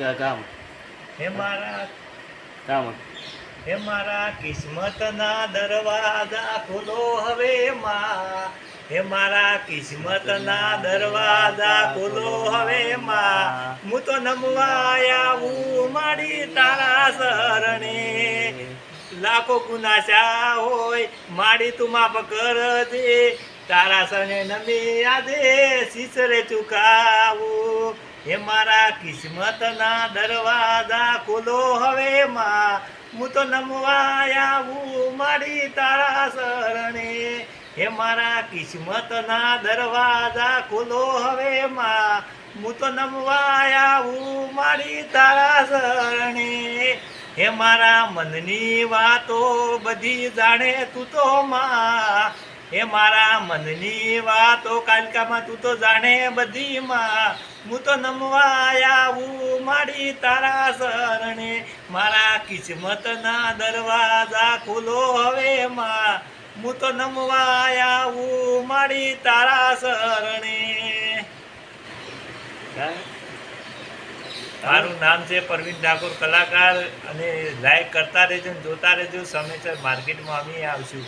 કામ હે મારા કામ હે મારા કિસ્મતના દરવાજા ખોલો હવે માં. હે મારા કિસ્મતના દરવાજા ખોલો હવે માં. હું તો નમવા આવું મારી તારા શરણે. લાખો ગુનાશા હોય માડી તું માફ કરજે. તારા સને નમી આદે શીસરે ચુકાવું. હે મારા કિસ્મતના દરવાજા ખોલો હવે માં. હું તો નમવા આવું મારી તારા શરણે. હે મારા કિસ્મતના દરવાજા ખોલો હવે માં. હું તો નમવા આવું મારી તારા શરણે. હે મારા મનની વાતો બધી જાણે તું તો માં. હે મારા મનની વાતો કાલકામાં તું તો જાણે બધી માં હું તો નમવા આવું મારી તારા શરણે. મારા કિસ્મતના દરવાજા ખોલો હવે માં. હું તો નમવા આવું મારી તારા શરણે. મારું નામ છે પરવીન ઠાકોર કલાકાર. અને લાઈક કરતા રહેજો જોતા રહેજો. સમયસર માર્કેટમાં અમે આવશું.